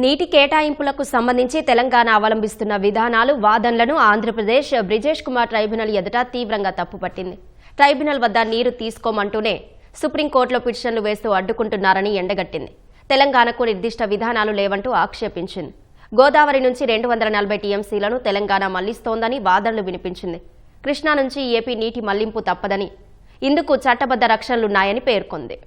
నీటి కేటాయింపులకు సంబంధించి తెలంగాణ అవలంబిస్తున్న విధానాలు వాదనలను ఆంధ్రప్రదేశ్ బ్రిజేష్ కుమార్ ట్రైబ్యునల్ ఎదుట తీవ్రంగా తప్పుపట్టింది. ట్రైబ్యునల్ వద్ద నీరు తీసుకోమంటూనే సుప్రీంకోర్టులో పిటిషన్లు వేస్తూ అడ్డుకుంటున్నారని ఎండగట్టింది. తెలంగాణకు నిర్దిష్ట విధానాలు లేవంటూ ఆక్షేపించింది. గోదావరి నుంచి రెండు వందల నలభై టీఎంసీలను తెలంగాణ మళ్ళిస్తోందని వాదనలు వినిపించింది. కృష్ణా నుంచి ఏపీ నీటి మళ్ళింపు తప్పదని ఇందుకు చట్టబద్ధ రక్షణలున్నాయని పేర్కొంది.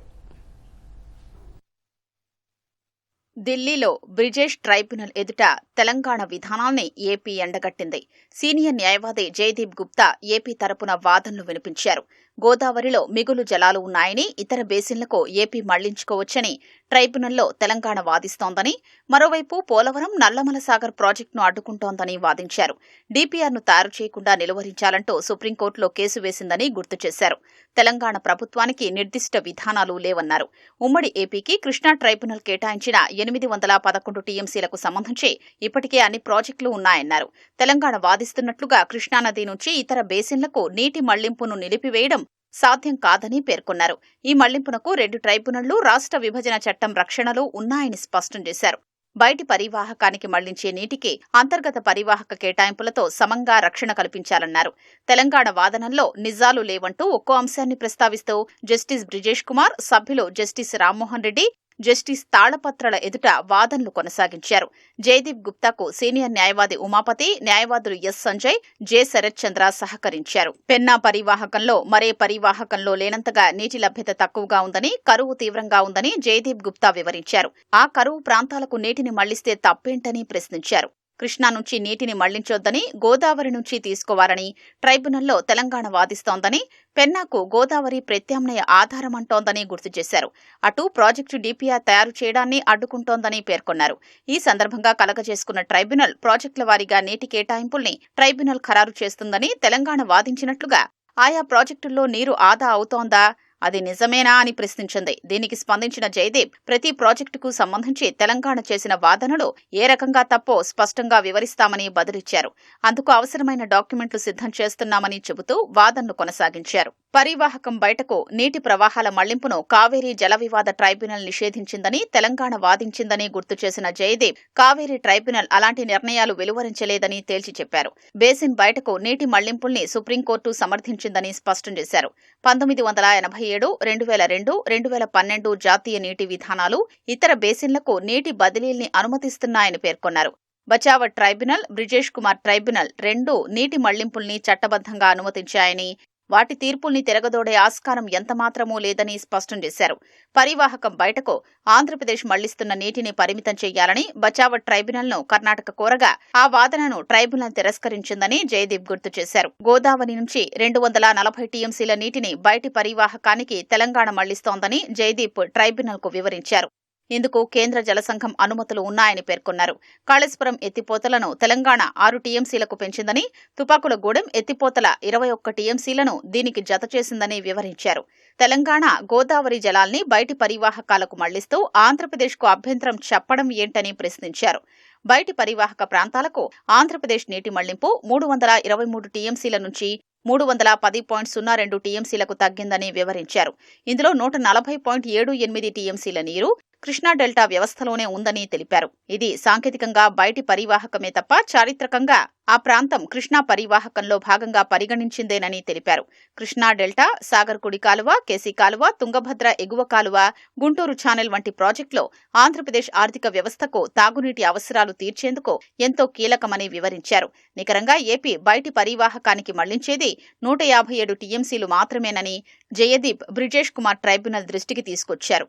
ఢిల్లీలో బ్రిజేష్ ట్రైబ్యునల్ ఎదుట తెలంగాణ విధానాన్ని ఏపీ ఎండగట్టింది. సీనియర్ న్యాయవాది జయదీప్ గుప్తా ఏపీ తరపున వాదనలు వినిపించారు. గోదావరిలో మిగులు జలాలు ఉన్నాయని ఇతర బేసిన్లకు ఏపీ మళ్ళించుకోవచ్చని ట్రైబ్యునల్లో తెలంగాణ వాదిస్తోందని మరోవైపు పోలవరం నల్లమల సాగర్ ప్రాజెక్టును అడ్డుకుంటోందని వాదించారు. డీపీఆర్ను తయారు చేయకుండా నిలువరించాలంటూ సుప్రీంకోర్టులో కేసు వేసిందని గుర్తు చేశారు. తెలంగాణ ప్రభుత్వానికి నిర్దిష్ట విధానాలు లేవన్నారు. ఉమ్మడి ఏపీకి కృష్ణా ట్రైబ్యునల్ కేటాయించిన ఎనిమిది వందల పదకొండు టీఎంసీలకు సంబంధించి ఇప్పటికే అన్ని ప్రాజెక్టులు ఉన్నాయన్నారు. తెలంగాణ వాదిస్తున్నట్లుగా కృష్ణానది నుంచి ఇతర బేసిన్లకు నీటి మళ్ళింపును నిలిపివేయడం సాధ్యం కాదని పేర్కొన్నారు. ఈ మళ్ళింపునకు రెండు ట్రైబ్యునళ్ళు రాష్ట్ర విభజన చట్టం రక్షణలో ఉన్నాయని స్పష్టం చేశారు. బయటి పరివాహకానికి మళ్ళించే నీటికి అంతర్గత పరివాహక కేటాయింపులతో సమంగా రక్షణ కల్పించాలన్నారు. తెలంగాణ వాదనల్లో నిజాలు లేవంటూ ఒక్కో అంశాన్ని ప్రస్తావిస్తూ జస్టిస్ బ్రిజేష్ కుమార్ సభ్యులు జస్టిస్ రామ్మోహన్ రెడ్డి జస్టిస్ తాళపత్రల ఎదుట వాదనలు కొనసాగించారు. జయదీప్ గుప్తాకు సీనియర్ న్యాయవాది ఉమాపతి న్యాయవాదులు ఎస్ సంజయ్ జె శరత్ చంద్ర సహకరించారు. పెన్నా పరివాహకంలో మరే పరివాహకంలో లేనంతగా నీటి లభ్యత తక్కువగా ఉందని కరువు తీవ్రంగా ఉందని జయదీప్ గుప్తా వివరించారు. ఆ కరువు ప్రాంతాలకు నీటిని మళ్ళిస్తే తప్పేంటని ప్రశ్నించారు. కృష్ణా నుంచి నీటిని మళ్ళించొద్దని గోదావరి నుంచి తీసుకోవాలని ట్రైబ్యునల్లో తెలంగాణ వాదిస్తోందని పెన్నాకు గోదావరి ప్రత్యామ్నాయ ఆధారమంటోందని గుర్తు చేశారు. అటు ప్రాజెక్టు డీపీఆర్ తయారు చేయడాన్ని అడ్డుకుంటోందని పేర్కొన్నారు. ఈ సందర్భంగా కలగజేసుకున్న ట్రైబ్యునల్ ప్రాజెక్టుల వారీగా నీటి కేటాయింపుల్ని ట్రైబ్యునల్ ఖరారు చేస్తుందని తెలంగాణ వాదించినట్లుగా ఆయా ప్రాజెక్టుల్లో నీరు ఆదా అవుతోందా అది నిజమేనా అని ప్రశ్నించింది. దీనికి స్పందించిన జయదీప్ ప్రతి ప్రాజెక్టుకు సంబంధించి తెలంగాణ చేసిన వాదనలు ఏ రకంగా తప్పో స్పష్టంగా వివరిస్తామని బదులిచ్చారు. అందుకు అవసరమైన డాక్యుమెంట్లు సిద్ధం చేస్తున్నామని చెబుతూ వాదనలు కొనసాగించారు. పరివాహకం బయటకు నీటి ప్రవాహాల మళ్ళింపును కావేరీ జల వివాద ట్రైబ్యునల్ నిషేధించిందని తెలంగాణ వాదించిందని గుర్తు చేసిన జయదీప్ కావేరీ ట్రైబ్యునల్ అలాంటి నిర్ణయాలు వెలువరించలేదని తేల్చి చెప్పారు. బేసిన్ బయటకు నీటి మళ్ళింపుల్ని సుప్రీంకోర్టు సమర్థించిందని స్పష్టం చేశారు. పంతొమ్మిది వందల ఎనభై ఏడు రెండు వేల రెండు రెండు వేల పన్నెండు జాతీయ నీటి విధానాలు ఇతర బేసిన్లకు నీటి బదిలీల్ని అనుమతిస్తున్నాయని పేర్కొన్నారు. బచావ ట్రైబ్యునల్ బ్రిజేష్ కుమార్ ట్రైబ్యునల్ రెండు నీటి మళ్ళింపుల్ని చట్టబద్ధంగా అనుమతించాయని వాటి తీర్పుల్ని తిరగదోడే ఆస్కారం ఎంతమాత్రమూ లేదని స్పష్టం చేశారు. పరివాహకం బయటకు ఆంధ్రప్రదేశ్ మళ్ళిస్తున్న నీటిని పరిమితం చేయాలని బచావట్ ట్రైబ్యునల్ను కర్ణాటక కోరగా ఆ వాదనను ట్రైబ్యునల్ తిరస్కరించిందని జయదీప్ గుర్తు చేశారు. గోదావరి నుంచి రెండు వందల నలభై టీఎంసీల నీటిని బయటి పరివాహకానికి తెలంగాణ మళ్ళిస్తోందని జయదీప్ ట్రైబ్యునల్కు వివరించారు. ఇందుకు కేంద్ర జలసంఘం అనుమతులు ఉన్నాయని పేర్కొన్నారు. కాళేశ్వరం ఎత్తిపోతలను తెలంగాణ ఆరు టీఎంసీలకు పెంచిందని తుపాకులగూడెం ఎత్తిపోతల ఇరవై ఒక్క టీఎంసీలను దీనికి జత చేసిందని వివరించారు. తెలంగాణ గోదావరి జలాల్ని బయటి పరివాహకాలకు మళ్ళిస్తూ ఆంధ్రప్రదేశ్కు అభ్యంతరం చెప్పడం ఏంటని ప్రశ్నించారు. బయటి పరివాహక ప్రాంతాలకు ఆంధ్రప్రదేశ్ నీటి మళ్ళింపు మూడు వందల ఇరవై మూడు టీఎంసీల నుంచి మూడు వందల పది పాయింట్ సున్నా రెండు టీఎంసీలకు తగ్గిందని వివరించారు. ఇందులో నూట నలభై పాయింట్ ఏడు ఎనిమిది టీఎంసీల నీరు కృష్ణా డెల్టా వ్యవస్థలోనే ఉందని తెలిపారు. ఇది సాంకేతికంగా బయటి పరివాహకమే తప్ప చారిత్రకంగా ఆ ప్రాంతం కృష్ణా పరివాహకంలో భాగంగా పరిగణించిందేనని తెలిపారు. కృష్ణా డెల్టా సాగర్ కుడి కాలువ కేసీ కాలువ తుంగభద్ర ఎగువ కాలువ గుంటూరు ఛానల్ వంటి ప్రాజెక్టులో ఆంధ్రప్రదేశ్ ఆర్థిక వ్యవస్థకు తాగునీటి అవసరాలు తీర్చేందుకు ఎంతో కీలకమని వివరించారు. నికరంగా ఏపీ బయటి పరివాహకానికి మళ్ళించేది నూట యాభై ఏడు టీఎంసీలు మాత్రమేనని జయదీప్ బ్రిజేష్ కుమార్ ట్రైబ్యునల్ దృష్టికి తీసుకొచ్చారు.